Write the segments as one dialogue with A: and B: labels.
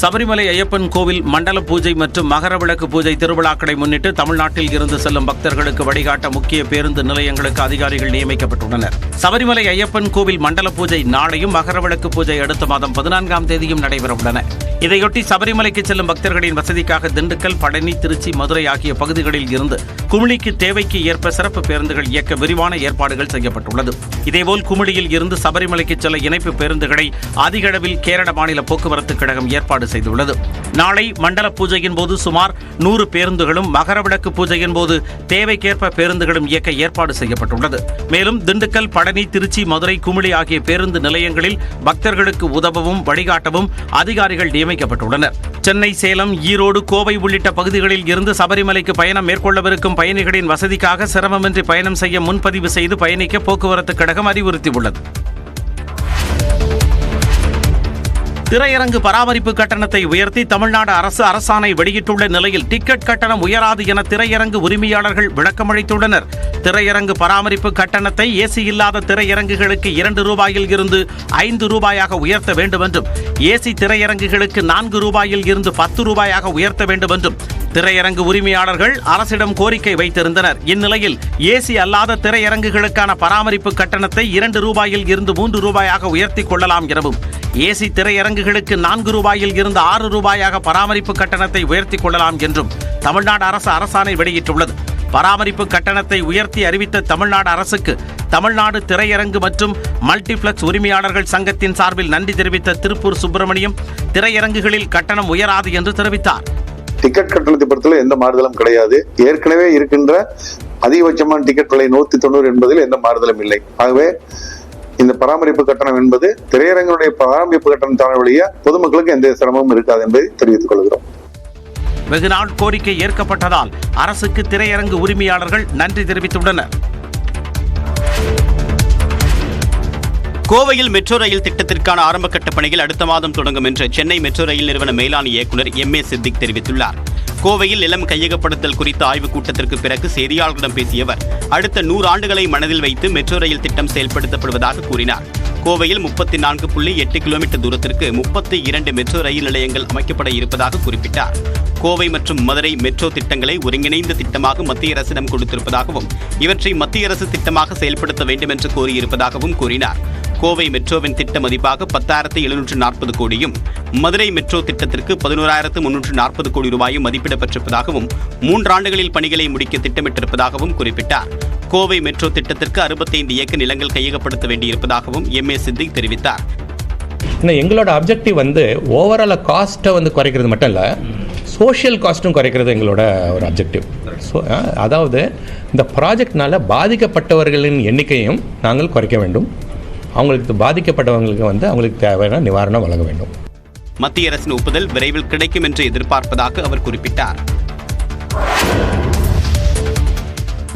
A: சபரிமலை ஐயப்பன் கோவில் மண்டல பூஜை மற்றும் மகர விளக்கு பூஜை திருவிழாக்களை முன்னிட்டு தமிழ்நாட்டில் இருந்து செல்லும் பக்தர்களுக்கு வழிகாட்ட முக்கிய பேருந்து நிலையங்களுக்கு அதிகாரிகள் நியமிக்கப்பட்டுள்ளனர். சபரிமலை ஐயப்பன் கோவில் மண்டல பூஜை நாளையும் மகர விளக்கு பூஜை அடுத்த மாதம் பதினான்காம் தேதியும் நடைபெறவுள்ளன. இதையொட்டி சபரிமலைக்கு செல்லும் பக்தர்களின் வசதிக்காக திண்டுக்கல் பழனி திருச்சி மதுரை ஆகிய பகுதிகளில் இருந்து குமிழிக்கு தேவைக்கு ஏற்ப சிறப்பு பேருந்துகள் இயக்க விரிவான ஏற்பாடுகள் செய்யப்பட்டுள்ளது. இதேபோல் குமிழியில் இருந்து சபரிமலைக்கு செல்ல இணைப்பு பேருந்துகளை அதிக அளவில் கேரள மாநில போக்குவரத்து கழகம் ஏற்பாடு ஏற்பாடு செய்துள்ளது. நாளை மண்டல பூஜையின் போது சுமார் நூறு பேருந்துகளும் மகரவிளக்கு பூஜையின் போது தேவைக்கேற்ப பேருந்துகளும் இயக்க ஏற்பாடு செய்யப்பட்டுள்ளது. மேலும் திண்டுக்கல் பழனி திருச்சி மதுரை குமிளி ஆகிய பேருந்து நிலையங்களில் பக்தர்களுக்கு உதவவும் வழிகாட்டவும் அதிகாரிகள் நியமிக்கப்பட்டுள்ளனர். சென்னை சேலம் ஈரோடு கோவை உள்ளிட்ட பகுதிகளில் இருந்து சபரிமலைக்கு பயணம் மேற்கொள்ளவிருக்கும் பயணிகளின் வசதிக்காக சிரமமின்றி பயணம் செய்ய முன்பதிவு செய்து பயணிக்க போக்குவரத்து கழகம் அறிவுறுத்தியுள்ளது. திரையரங்கு பராமரிப்பு கட்டணத்தை உயர்த்தி தமிழ்நாடு அரசு அரசாணை வெளியிட்டுள்ள நிலையில் டிக்கெட் கட்டணம் உயராது என திரையரங்கு உரிமையாளர்கள் விளக்கமளித்துள்ளனர் திரையரங்கு பராமரிப்பு கட்டணத்தை ஏசி இல்லாத திரையரங்குகளுக்கு இரண்டு ரூபாயில் இருந்து ஐந்து ரூபாயாக உயர்த்த வேண்டும் என்றும் ஏசி திரையரங்குகளுக்கு நான்கு ரூபாயில் இருந்து பத்து ரூபாயாக உயர்த்த வேண்டும் என்றும் திரையரங்கு உரிமையாளர்கள் அரசிடம் கோரிக்கை வைத்திருந்தனர். இந்நிலையில் ஏசி அல்லாத திரையரங்குகளுக்கான பராமரிப்பு கட்டணத்தை இரண்டு ரூபாயில் இருந்து மூன்று ரூபாயாக உயர்த்திக் கொள்ளலாம் எனவும் ஏசி திரையரங்குகளுக்கு நான்கு ரூபாயில் இருந்து ஆறு ரூபாயாக பராமரிப்பு கட்டணத்தை உயர்த்திக் கொள்ளலாம் என்றும் தமிழ்நாடு அரசு அரசாணை வெளியிட்டுள்ளது. பராமரிப்பு கட்டணத்தை உயர்த்தி அறிவித்த தமிழ்நாடு அரசுக்கு தமிழ்நாடு திரையரங்கு மற்றும் மல்டிபிளக்ஸ் உரிமையாளர்கள் சங்கத்தின் சார்பில் நன்றி தெரிவித்த திருப்பூர் சுப்பிரமணியம் திரையரங்குகளில் கட்டணம் உயராது என்று தெரிவித்தார்.
B: டிக்கெட் கட்டணத்தை பொறுத்தவரை எந்த மாறுதலும் கிடையாது. ஏற்கனவே இருக்கின்ற அதிகபட்சமான டிக்கெட் விலை நூத்தி தொண்ணூறு என்பதில் எந்த மாறுதலும் இல்லை. ஆகவே இந்த பராமரிப்பு கட்டணம் என்பது திரையரங்களுடைய பராமரிப்பு கட்டணத்தான வழிய பொதுமக்களுக்கு எந்த சிரமமும் இருக்காது என்பதை தெரிவித்துக் கொள்கிறோம்.
A: வெகுநாள் கோரிக்கை ஏற்கப்பட்டதால் அரசுக்கு திரையரங்கு உரிமையாளர்கள் நன்றி தெரிவித்துள்ளனர்.
C: கோவையில் மெட்ரோ ரயில் திட்டத்திற்கான ஆரம்ப கட்ட பணிகள் அடுத்த மாதம் தொடங்கும் என்று சென்னை மெட்ரோ ரயில் நிறுவன மேலாண் இயக்குநர் எம் ஏ சித்திக் தெரிவித்துள்ளார். கோவையில் நிலம் கையகப்படுத்தல் குறித்த ஆய்வுக் கூட்டத்திற்கு பிறகு செய்தியாளர்களிடம் பேசிய அவர் அடுத்த நூறு ஆண்டுகளை மனதில் வைத்து மெட்ரோ ரயில் திட்டம் செயல்படுத்தப்படுவதாக கூறினார். கோவையில் முப்பத்தி நான்கு புள்ளி எட்டு கிலோமீட்டர் தூரத்திற்கு முப்பத்தி இரண்டு மெட்ரோ ரயில் நிலையங்கள் அமைக்கப்பட இருப்பதாக குறிப்பிட்டார். கோவை மற்றும் மதுரை மெட்ரோ திட்டங்களை ஒருங்கிணைந்த திட்டமாக மத்திய அரசிடம் கொடுத்திருப்பதாகவும் இவற்றை மத்திய அரசு திட்டமாக செயல்படுத்த வேண்டும் என்று கோரியிருப்பதாகவும் கூறினார். கோவை மெட்ரோவின் திட்ட மதிப்பாக பத்தாயிரத்து எழுநூற்று நாற்பது கோடியும் மதுரை மெட்ரோ திட்டத்திற்கு பதினோராயிரத்து முன்னூற்று நாற்பது கோடி ரூபாயும் மதிப்பிடப்பட்டிருப்பதாகவும் மூன்றாண்டுகளில் பணிகளை முடிக்க திட்டமிட்டிருப்பதாகவும் குறிப்பிட்டார். கோவை மெட்ரோ திட்டத்திற்கு அறுபத்தைந்து ஏக்கர் நிலங்கள் கையகப்படுத்த வேண்டியிருப்பதாகவும் எம் ஏ சித்திக் தெரிவித்தார்.
D: இன்னும் எங்களோட அப்ஜெக்டிவ் வந்து ஓவரால காஸ்ட்டை வந்து குறைக்கிறது மட்டும் இல்லை சோஷியல் காஸ்ட்டும் குறைக்கிறது எங்களோட ஒரு அப்ஜெக்டிவ் ஸோ அதாவது இந்த ப்ராஜெக்ட்னால பாதிக்கப்பட்டவர்களின் எண்ணிக்கையும் நாங்கள் குறைக்க வேண்டும். அவங்களுக்கு பாதிக்கப்பட்டவங்களுக்கு வந்து அவங்களுக்கு தேவையான நிவாரணம் வழங்க வேண்டும்.
C: மத்திய அரசின் ஒப்புதல் விரைவில் கிடைக்கும் என்று எதிர்பார்ப்பதாக அவர் குறிப்பிட்டார்.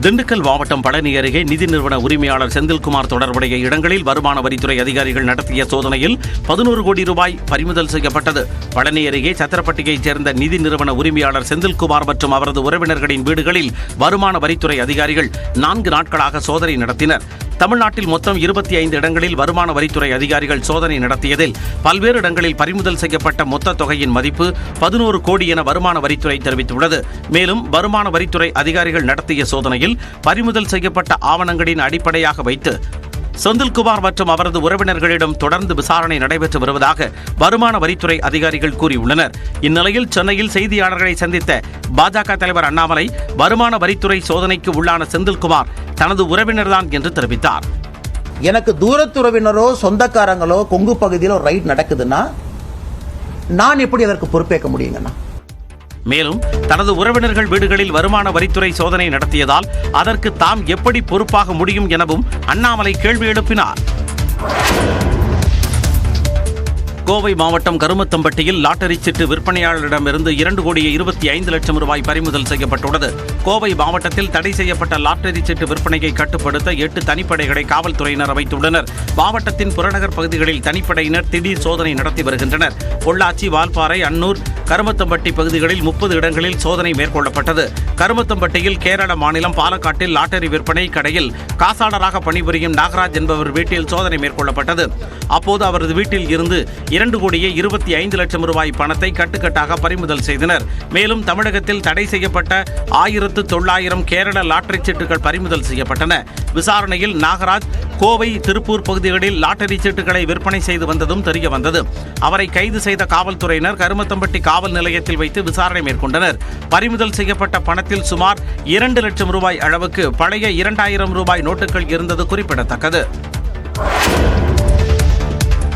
A: திண்டுக்கல் மாவட்டம் பழனி அருகே நிதி நிறுவன உரிமையாளர் செந்தில்குமார் தொடர்புடைய இடங்களில் வருமான வரித்துறை அதிகாரிகள் நடத்திய சோதனையில் பதினோரு கோடி ரூபாய் பறிமுதல் செய்யப்பட்டது. பழனி அருகே சத்திரப்பட்டியைச் சேர்ந்த நிதி நிறுவன உரிமையாளர் செந்தில்குமார் மற்றும் அவரது உறவினர்களின் வீடுகளில் வருமான வரித்துறை அதிகாரிகள் நான்கு நாட்களாக சோதனை நடத்தினர். தமிழ்நாட்டில் மொத்தம் இருபத்தி ஐந்து இடங்களில் வருமான வரித்துறை அதிகாரிகள் சோதனை நடத்தியதில் பல்வேறு இடங்களில் பறிமுதல் செய்யப்பட்ட மொத்த தொகையின் மதிப்பு பதினோரு கோடி என வருமான வரித்துறை தெரிவித்துள்ளது. மேலும் வருமான வரித்துறை அதிகாரிகள் நடத்திய சோதனையில் பறிமுதல் செய்யப்பட்ட ஆவணங்களின் அடிப்படையாக வைத்து செந்தில்குமார் மற்றும் அவரது உறவினர்களிடம் தொடர்ந்து விசாரணை நடைபெற்று வருவதாக வருமான வரித்துறை அதிகாரிகள் கூறியுள்ளனர். இந்நிலையில் சென்னையில் செய்தியாளர்களை சந்தித்த பாஜக தலைவர் அண்ணாமலை வருமான வரித்துறை சோதனைக்கு உள்ளான செந்தில்குமார் தனது உறவினர்தான் என்று தெரிவித்தார்.
E: எனக்கு தூரத்துறவினரோ சொந்தக்காரங்களோ கொங்கு பகுதியில் ரைட் நடக்குதுன்னா நான் எப்படி அதற்கு பொறுப்பேற்க முடியுங்கண்ணா?
A: மேலும் தனது உறவினர்கள் வீடுகளில் வருமான வரித்துறை சோதனை நடத்தியதால் அதற்கு தாம் எப்படி பொறுப்பாக முடியும் எனவும் அண்ணாமலை கேள்வி எழுப்பினார். கோவை மாவட்டம் கருமத்தம்பட்டியில் லாட்டரி சீட்டு விற்பனையாளரிடமிருந்து இரண்டு கோடியே இருபத்தி ஐந்து லட்சம் ரூபாய் பறிமுதல் செய்யப்பட்டுள்ளது. கோவை மாவட்டத்தில் தடை செய்யப்பட்ட லாட்டரி சீட்டு விற்பனையை கட்டுப்படுத்த எட்டு தனிப்படைகளை காவல்துறையினர் அமைத்துள்ளனர். மாவட்டத்தின் புறநகர் பகுதிகளில் தனிப்படையினர் திடீர் சோதனை நடத்தி வருகின்றனர். பொள்ளாச்சி வால்பாறை அன்னூர் கருமத்தம்பட்டி பகுதிகளில் முப்பது இடங்களில் சோதனை மேற்கொள்ளப்பட்டது. கருமத்தம்பட்டியில் கேரள மாநிலம் பாலக்காட்டில் லாட்டரி விற்பனை கடையில் காசாளராக பணிபுரியும் நாகராஜ் என்பவர் வீட்டில் சோதனை மேற்கொள்ளப்பட்டது. அப்போது அவரது வீட்டில் இருந்து இரண்டு கோடியே இருபத்தி ஐந்து லட்சம் ரூபாய் பணத்தை கட்டுக்கட்டாக பறிமுதல் செய்தனர். மேலும் தமிழகத்தில் தடை செய்யப்பட்ட ஆயிரத்து தொள்ளாயிரம் கேரள லாட்டரி சீட்டுகள் பறிமுதல் செய்யப்பட்டன. விசாரணையில் நாகராஜ் கோவை திருப்பூர் பகுதிகளில் லாட்டரி சீட்டுகளை விற்பனை செய்து வந்ததும் தெரிய வந்தது அவரை கைது செய்த காவல்துறையினர் கருமத்தம்பட்டி காவல் நிலையத்தில் வைத்து விசாரணை மேற்கொண்டனர். பறிமுதல் செய்யப்பட்ட பணத்தில் சுமார் இரண்டு லட்சம் ரூபாய் அளவுக்கு பழைய இரண்டாயிரம் ரூபாய் நோட்டுகள் இருந்தது குறிப்பிடத்தக்கது.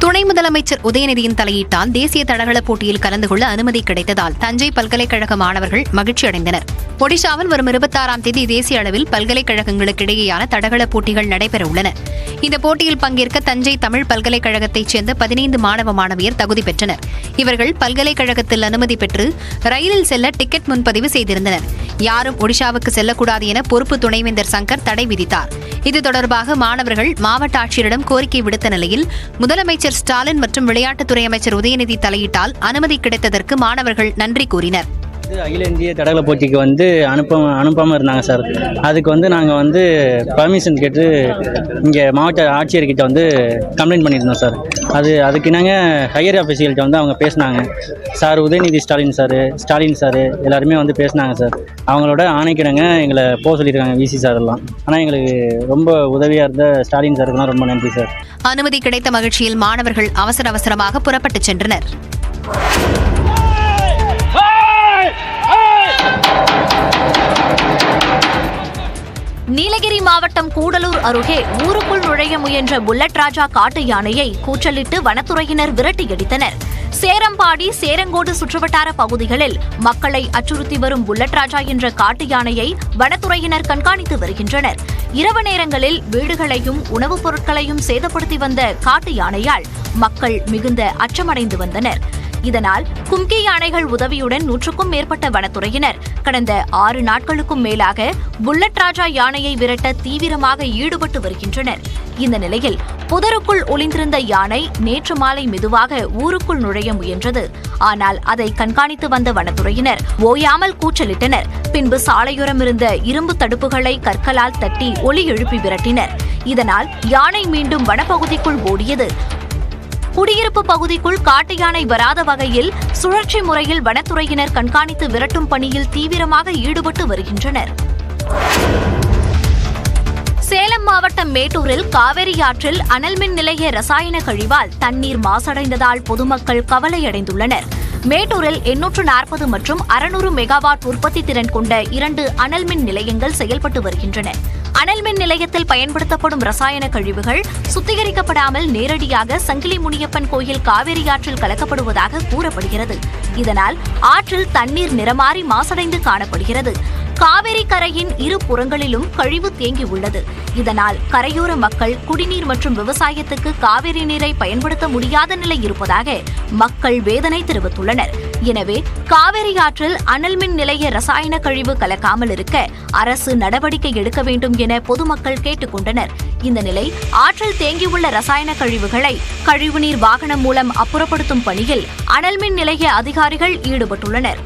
F: துணை முதலமைச்சர் உதயநிதியின் தலையீட்டால் தேசிய தடகள போட்டியில் கலந்து கொள்ள அனுமதி கிடைத்ததால் தஞ்சை பல்கலைக்கழக மாணவர்கள் மகிழ்ச்சி அடைந்தனர். ஒடிஷாவில் வரும் இருபத்தாறாம் தேதி தேசிய அளவில் பல்கலைக்கழகங்களுக்கு இடையேயான தடகள போட்டிகள் நடைபெற உள்ளன. இந்த போட்டியில் பங்கேற்க தஞ்சை தமிழ் பல்கலைக்கழகத்தைச் சேர்ந்த பதினைந்து மாணவ மாணவியர் தகுதி பெற்றனர். இவர்கள் பல்கலைக்கழகத்தில் அனுமதி பெற்று ரயிலில் செல்ல டிக்கெட் முன்பதிவு செய்திருந்தனர். யாரும் ஒடிஷாவுக்கு செல்லக்கூடாது என பொறுப்பு துணைவேந்தர் சங்கர் தடை விதித்தார். இது தொடர்பாக மாணவர்கள் மாவட்ட ஆட்சியரிடம் கோரிக்கை விடுத்த நிலையில் முதலமைச்சர் ஸ்டாலின் மற்றும் விளையாட்டுத்துறை அமைச்சர் உதயநிதி தலையிட்டால் அனுமதி கிடைத்ததற்கு மாணவர்கள் நன்றி கூறினர்.
G: வந்து அகில இந்திய தடகள போட்டிக்கு வந்து அனுப்ப அனுப்பாமல் இருந்தாங்க சார். அதுக்கு வந்து நாங்கள் வந்து பர்மிஷன் கேட்டு இங்கே மாவட்ட ஆட்சியர்கிட்ட வந்து கம்ப்ளைண்ட் பண்ணியிருந்தோம் சார். அது அதுக்கு நாங்கள் ஹையர் அஃபீஷியல்கிட்ட வந்து அவங்க பேசினாங்க. Sir Udhayanidhi Stalin sir Stalin sir எல்லாருமே வந்து பேசினாங்க சார். அவங்களோட ஆணைக்கிடங்க எங்களை போக சொல்லியிருக்காங்க விசி சார் எல்லாம். ஆனால் எங்களுக்கு ரொம்ப உதவியாக இருந்த ஸ்டாலின் சாருக்குலாம் ரொம்ப நன்றி சார்.
F: அனுமதி கிடைத்த மகிழ்ச்சியில் மாணவர்கள் அவசர அவசரமாக புறப்பட்டு சென்றனர்.
H: நீலகிரி மாவட்டம் கூடலூர் அருகே ஊருக்குள் நுழைய முயன்ற புல்லட் ராஜா காட்டு யானையை கூச்சலிட்டு வனத்துறையினர் விரட்டியடித்தனர். சேரம்பாடி சேரங்கோடு சுற்றுவட்டார பகுதிகளில் மக்களை அச்சுறுத்தி வரும் புல்லட் ராஜா என்ற காட்டு யானையை வனத்துறையினர் கண்காணித்து வருகின்றனர். இரவு நேரங்களில் வீடுகளையும் உணவுப் பொருட்களையும் சேதப்படுத்தி வந்த காட்டு யானையால் மக்கள் மிகுந்த அச்சமடைந்து வந்தனர். இதனால் கும்கி யானைகள் உதவியுடன் நூற்றுக்கும் மேற்பட்ட வனத்துறையினர் கடந்த ஆறு நாட்களுக்கும் மேலாக புல்லட் ராஜா யானையை விரட்ட தீவிரமாக ஈடுபட்டு வருகின்றனர். இந்த நிலையில் புதருக்குள் ஒளிந்திருந்த யானை நேற்று மாலை மெதுவாக ஊருக்குள் நுழைய முயன்றது. ஆனால் அதை கண்காணித்து வந்த வனத்துறையினர் ஓயாமல் கூச்சலிட்டனர். பின்பு சாலையோரம் இருந்த இரும்பு தடுப்புகளை கற்களால் தட்டி ஒலி எழுப்பி விரட்டினர். இதனால் யானை மீண்டும் வனப்பகுதிக்குள் ஓடியது. குடியிருப்பு பகுதிக்குள் காட்டு யானை வராத வகையில் சுழற்சி முறையில் வனத்துறையினர் கண்காணித்து விரட்டும் பணியில் தீவிரமாக ஈடுபட்டு வருகின்றனர். சேலம் மாவட்டம் மேட்டூரில் காவேரி ஆற்றில் அனல் மின் நிலைய ரசாயன கழிவால் தண்ணீர் மாசடைந்ததால் பொதுமக்கள் கவலையடைந்துள்ளனர். மேட்டூரில் எண்ணூற்று நாற்பது மற்றும் அறுநூறு மெகாவாட் உற்பத்தி திறன் கொண்ட இரண்டு அனல் மின் நிலையங்கள் செயல்பட்டு வருகின்றன. அனல் மின் நிலையத்தில் பயன்படுத்தப்படும் ரசாயன கழிவுகள் சுத்திகரிக்கப்படாமல் நேரடியாக சங்கிலி முனியப்பன் கோயில் காவிரி ஆற்றில் கலக்கப்படுவதாக கூறப்படுகிறது. இதனால் ஆற்றில் தண்ணீர் நிறமாறி மாசடைந்து காணப்படுகிறது. காவிரி கரையின் இரு புறங்களிலும் கழிவு தேங்கி உள்ளது. இதனால் கரையோர மக்கள் குடிநீர் மற்றும் விவசாயத்துக்கு காவிரி நீரை பயன்படுத்த முடியாத நிலை இருப்பதாக மக்கள் வேதனை தெரிவித்துள்ளனர். எனவே காவிரி ஆற்றில் அனல் மின் நிலைய ரசாயன கழிவு கலக்காமல் இருக்க அரசு நடவடிக்கை எடுக்க வேண்டும் என பொதுமக்கள் கேட்டுக்கொண்டனர். இந்த நிலை ஆற்றில் தேங்கியுள்ள ரசாயன கழிவுகளை கழிவுநீர் வாகனம் மூலம் அப்புறப்படுத்தும் பணியில் அனல் மின் நிலைய அதிகாரிகள் ஈடுபட்டுள்ளனர்.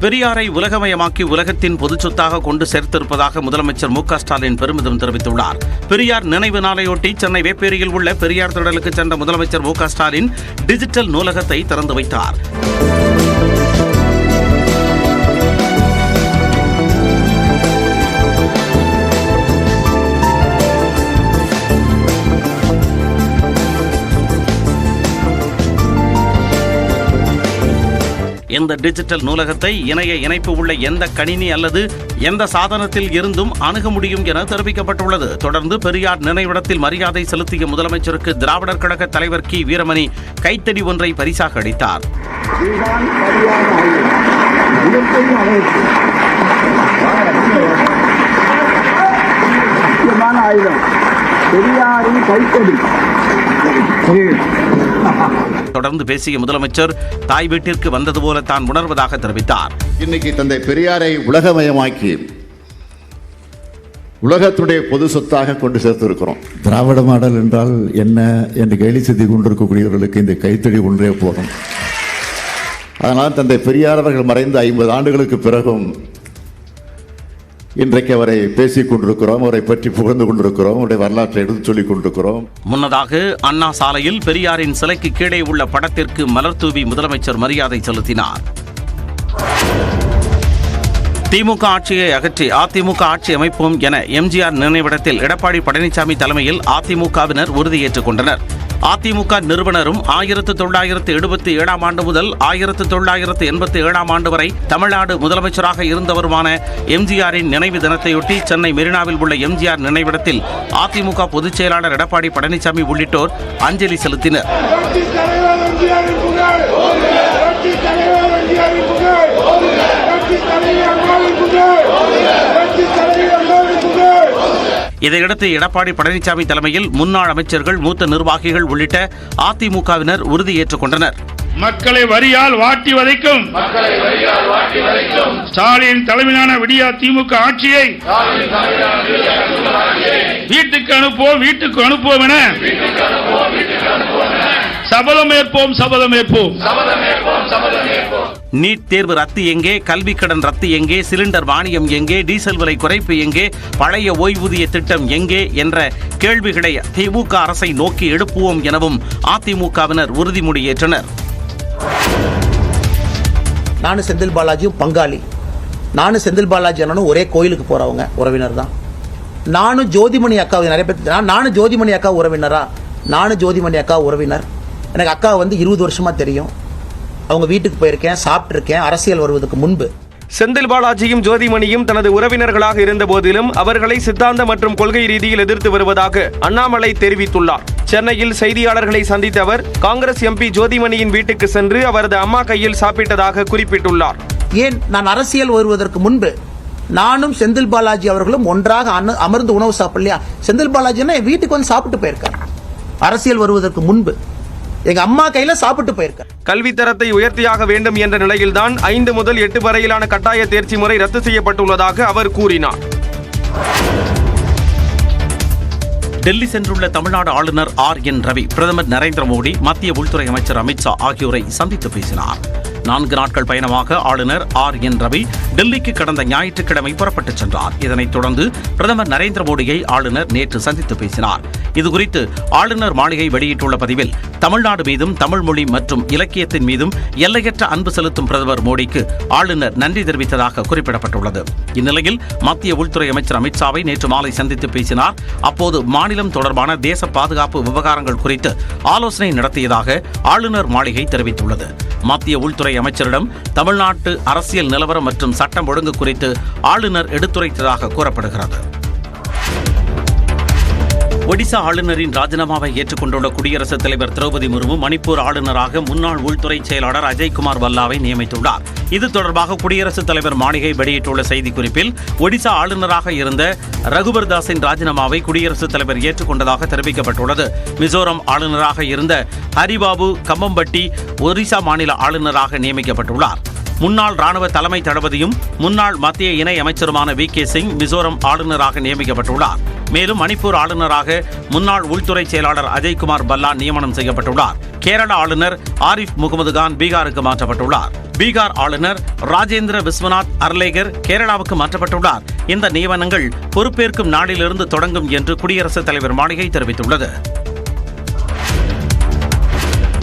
A: பெரியாரை உலகமயமாக்கி உலகத்தின் பொது சொத்தாக கொண்டு சேர்த்திருப்பதாக முதலமைச்சர் மு ஸ்டாலின் பெருமிதம் தெரிவித்துள்ளார். பெரியார் நினைவு நாளையொட்டி சென்னை வேப்பேரியில் உள்ள பெரியார் திடலுக்கு சென்ற முதலமைச்சர் மு ஸ்டாலின் டிஜிட்டல் நூலகத்தை திறந்து வைத்தார். இந்த டிஜிட்டல் நூலகத்தை இணைய இணைப்பு உள்ள எந்த கணினி அல்லது எந்த சாதனத்தில் இருந்தும் அணுக முடியும் என தெரிவிக்கப்பட்டுள்ளது. தொடர்ந்து பெரியார் நினைவிடத்தில் மரியாதை செலுத்திய முதலமைச்சருக்கு திராவிடர் கழக தலைவர் கி. வீரமணி கைத்தடி ஒன்றை பரிசாக அளித்தார்.
I: பெரியாரின் கைத்தடி.
A: தொடர்ந்து பேசிய முதலமைச்சர் தாய் வீட்டிற்கு வந்தது போல தான் உணர்வதாக தெரிவித்தார்.
J: இன்னைக்கு தந்தை பெரியாரை உலகமயமாக்கி உலகத்துடைய பொது சொத்தாக கொண்டு சேர்த்திருக்கிறோம்.
K: திராவிட மாடல் என்றால் என்ன என்று கேலி செய்து கொண்டிருக்கக்கூடியவர்களுக்கு இந்த கைத்தடி ஒன்றே போதும்.
J: அதனால் தந்தை பெரியார் அவர்கள் மறைந்த ஐம்பது ஆண்டுகளுக்கு பிறகும் இன்றைக்கு அவரை பேசிக் கொண்டிருக்கிறோம் அவரை பற்றி புகழ்ந்து கொண்டிருக்கிறோம் அவருடைய வரலாற்றை எடுத்து சொல்லிக் கொண்டிருக்கிறோம்.
A: முன்னதாக அண்ணா சாலையில் பெரியாரின் சிலைக்கு கீழே உள்ள படத்திற்கு மலர் தூவி முதலமைச்சர் மரியாதை செலுத்தினார். திமுக ஆட்சியை அகற்றி அதிமுக ஆட்சி அமைப்போம் என எம்ஜிஆர் நினைவிடத்தில் எடப்பாடி பழனிசாமி தலைமையில் அதிமுகவினர் உறுதியேற்றுக் கொண்டனர். அதிமுக நிறுவனரும் ஆயிரத்து தொள்ளாயிரத்து எழுபத்தி ஏழாம் ஆண்டு முதல் ஆயிரத்து தொள்ளாயிரத்து எண்பத்தி ஏழாம் ஆண்டு வரை தமிழ்நாடு முதலமைச்சராக இருந்தவருமான எம்ஜிஆரின் நினைவு தினத்தையொட்டி சென்னை மெரினாவில் உள்ள எம்ஜிஆர் நினைவிடத்தில் அதிமுக பொதுச் செயலாளர் எடப்பாடி பழனிசாமி உள்ளிட்டோர் அஞ்சலி செலுத்தினர் இதையடுத்து எடப்பாடி பழனிசாமி தலைமையில் முன்னாள் அமைச்சர்கள் மூத்த நிர்வாகிகள் உள்ளிட்ட அதிமுகவினர் உறுதியேற்றுக் கொண்டனர்.
L: மக்களை வரியால் வாட்டி வதைக்கும். ஸ்டாலின் தலைமையிலான விடியா திமுக ஆட்சியை வீட்டுக்கு அனுப்புவோம் வீட்டுக்கு அனுப்புவோம் என. சபதம் ஏற்போம் சபதம் ஏற்போம்.
A: நீட் தேர்வு ரத்து எங்கே? கல்வி கடன் ரத்து எங்கே? சிலிண்டர் மானியம் எங்கே? டீசல் விலை குறைப்பு எங்கே? பழைய ஓய்வூதிய திட்டம் எங்கே? என்ற கேள்விகளை திமுக அரசை நோக்கி எழுப்புவோம் எனவும் அதிமுகவினர் உறுதிமொழி ஏற்றனர்.
E: நானும் செந்தில் பாலாஜியும் பங்காளி. நானும் செந்தில் பாலாஜி அண்ணனும் ஒரே கோயிலுக்கு போறவங்க உறவினர் தான். நானும் ஜோதிமணி அக்கா நிறைய பேர் நானும் ஜோதிமணி அக்கா உறவினரா? நானும் ஜோதிமணி அக்கா உறவினர். எனக்கு அக்கா வந்து இருபது வருஷமா தெரியும். அவங்க வீட்டுக்கு போயிருக்கேன் சாப்பிட்டிருக்கேன் அரசியல் வருவதற்கு முன்பு.
M: செந்தில் பாலாஜியும் ஜோதிமணியும் தனது உறவினர்களாக இருந்த போதிலும் அவர்களை சித்தாந்த மற்றும் கொள்கை ரீதியில் எதிர்த்து வருவதாக அண்ணாமலை தெரிவித்துள்ளார். சென்னையில் செய்தியாளர்களை சந்தித்த அவர் காங்கிரஸ் எம்பி ஜோதிமணியின் வீட்டுக்கு சென்று அவரது அம்மா கையில் சாப்பிட்டதாக குறிப்பிட்டுள்ளார்.
E: ஏன்? நான் அரசியல் வருவதற்கு முன்பு நானும் செந்தில் பாலாஜி அவர்களும் ஒன்றாக அமர்ந்து உணவு சாப்பிடலையா? செந்தில் பாலாஜின்னா என் வீட்டுக்கு வந்து சாப்பிட்டு போயிருக்கார். அரசியல் வருவதற்கு முன்பு. எங்க அம்மா கையில சாப்பிட்டு போயிருக்கார்
M: கல்வி தரத்தை உயர்த்தியாக வேண்டும் என்ற நிலையில்தான் ஐந்து முதல் எட்டு வரையிலான கட்டாய தேர்ச்சி முறை ரத்து செய்யப்பட்டுள்ளதாக அவர் கூறினார்.
A: டெல்லி சென்றுள்ள தமிழ்நாடு ஆளுநர் ஆர் என் ரவி பிரதமர் நரேந்திர மோடி மத்திய உள்துறை அமைச்சர் அமித்ஷா ஆகியோரை சந்தித்து பேசினார். நான்கு நாட்கள் பயணமாக ஆளுநர் ஆர் என் ரவி டெல்லிக்கு கடந்த ஞாயிற்றுக்கிழமை புறப்பட்டுச் சென்றார். இதனைத் தொடர்ந்து பிரதமர் நரேந்திர மோடியை ஆளுநர் நேற்று சந்தித்து பேசினார். இதுகுறித்து ஆளுநர் மாளிகை வெளியிட்டுள்ள பதிவில் தமிழ்நாடு மீதும் தமிழ் மொழி மற்றும் இலக்கியத்தின் மீதும் எல்லையற்ற அன்பு செலுத்தும் பிரதமர் மோடிக்கு ஆளுநர் நன்றி தெரிவித்ததாக குறிப்பிடப்பட்டுள்ளது. இந்நிலையில் மத்திய உள்துறை அமைச்சர் அமித்ஷாவை நேற்று மாலை சந்தித்து பேசினார். அப்போது மாநிலம் தொடர்பான தேச பாதுகாப்பு விவகாரங்கள் குறித்து ஆலோசனை நடத்தியதாக ஆளுநர் மாளிகை தெரிவித்துள்ளது. மத்திய உள்துறை அமைச்சரிடம் தமிழ்நாட்டு அரசியல் நிலவரம் மற்றும் சட்டம் ஒழுங்கு குறித்து ஆளுநர் எடுத்துரைத்ததாக கூறப்படுகிறது. ஒடிசா ஆளுநரின் ராஜினாமாவை ஏற்றுக்கொண்டுள்ள குடியரசுத் தலைவர் திரௌபதி முர்மு மணிப்பூர் ஆளுநராக முன்னாள் உள்துறை செயலாளர் அஜய்குமார் பல்லாவை நியமித்துள்ளார். இது தொடர்பாக குடியரசுத் தலைவர் மாளிகை வெளியிட்டுள்ள செய்திக்குறிப்பில் ஒடிசா ஆளுநராக இருந்த ரகுபர் தாஸின் ராஜினாமாவை குடியரசுத் தலைவர் ஏற்றுக்கொண்டதாக தெரிவிக்கப்பட்டுள்ளது. மிசோரம் ஆளுநராக இருந்த ஹரிபாபு கம்பம்பட்டி ஒரிசா மாநில ஆளுநராக நியமிக்கப்பட்டுள்ளார். முன்னாள் ராணுவ தலைமை தளபதியும் முன்னாள் மத்திய இணை அமைச்சருமான வி கே சிங் மிசோரம் ஆளுநராக நியமிக்கப்பட்டுள்ளார். மேலும் மணிப்பூர் ஆளுநராக முன்னாள் உள்துறை செயலாளர் அஜய்குமார் பல்லா நியமனம் செய்யப்பட்டுள்ளார். கேரள ஆளுநர் ஆரிஃப் முகமது கான் பீகாருக்கு மாற்றப்பட்டுள்ளார். பீகார் ஆளுநர் ராஜேந்திர விஸ்வநாத் அர்லேகர் கேரளாவுக்கு மாற்றப்பட்டுள்ளார். இந்த நியமனங்கள் பொறுப்பேற்கும் நாளிலிருந்து தொடங்கும் என்று குடியரசுத் தலைவர் மாளிகை தெரிவித்துள்ளது.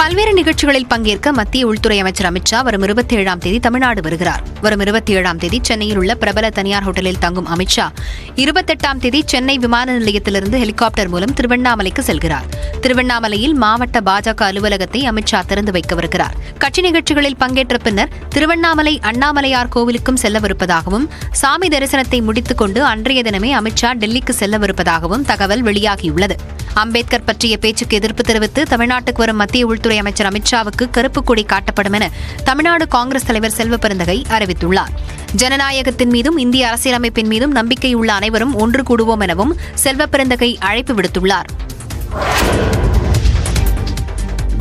F: பல்வேறு நிகழ்ச்சிகளில் பங்கேற்க மத்திய உள்துறை அமைச்சர் அமித்ஷா வரும் இருபத்தி ஏழாம் தேதி தமிழ்நாடு வருகிறார். வரும் இருபத்தி ஏழாம் தேதி சென்னையில் உள்ள பிரபல தனியார் ஹோட்டலில் தங்கும் அமித்ஷா இருபத்தெட்டாம் தேதி சென்னை விமான நிலையத்திலிருந்து ஹெலிகாப்டர் மூலம் திருவண்ணாமலைக்கு செல்கிறார். திருவண்ணாமலையில் மாவட்ட பாஜக அலுவலகத்தை அமித்ஷா திறந்து வைக்கவிருக்கிறார். கட்சி நிகழ்ச்சிகளில் பங்கேற்ற பின்னர் திருவண்ணாமலை அண்ணாமலையார் கோவிலுக்கும் செல்லவிருப்பதாகவும் சாமி தரிசனத்தை முடித்துக் கொண்டு அன்றைய தினமே அமித்ஷா டெல்லிக்கு செல்லவிருப்பதாகவும் தகவல் வெளியாகியுள்ளது. அம்பேத்கர் பற்றிய பேச்சுக்கு எதிர்ப்பு தெரிவித்து தமிழ்நாட்டுக்கு வரும் மத்திய உள்துறை அமைச்சர் அமித்ஷாவுக்கு கருப்பு கொடி காட்டப்படும் என தமிழ்நாடு காங்கிரஸ் தலைவர் செல்வ பெருந்தகை அறிவித்துள்ளார். ஜனநாயகத்தின் மீதும் இந்திய அரசியலமைப்பின் மீதும் நம்பிக்கை உள்ள அனைவரும் ஒன்று கூடுவோம் எனவும் செல்வ பெருந்தகை அழைப்பு விடுத்துள்ளார்.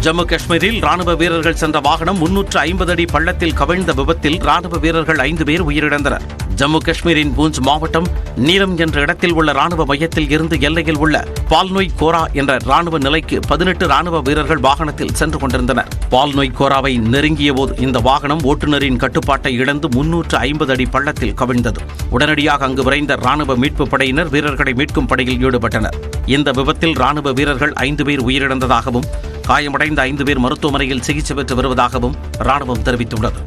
A: ஜம்மு காஷ்மீரில் ராணுவ வீரர்கள் சென்ற வாகனம் முன்னூற்று ஐம்பது அடி பள்ளத்தில் கவிழ்ந்த விபத்தில் ராணுவ வீரர்கள் ஐந்து பேர் உயிரிழந்தனர். ஜம்மு காஷ்மீரின் பூஞ்ச் மாவட்டம் நீரம் என்ற இடத்தில் உள்ள ராணுவ மையத்தில் இருந்து எல்லையில் உள்ள பால்நோய் கோரா என்ற ராணுவ நிலைக்கு பதினெட்டு ராணுவ வீரர்கள் வாகனத்தில் சென்று கொண்டிருந்தனர். பால்நோய் கோராவை நெருங்கிய போது இந்த வாகனம் ஓட்டுநரின் கட்டுப்பாட்டை இழந்து முன்னூற்று ஐம்பது அடி பள்ளத்தில் கவிழ்ந்தது. உடனடியாக அங்கு விரைந்த ராணுவ மீட்பு படையினர் வீரர்களை மீட்கும் பணியில் ஈடுபட்டனர். இந்த விபத்தில் ராணுவ வீரர்கள் ஐந்து பேர் உயிரிழந்ததாகவும் காயமடைந்த ஐந்து பேர் மருத்துவமனையில் சிகிச்சை பெற்று வருவதாகவும் ராணுவம் தெரிவித்துள்ளது.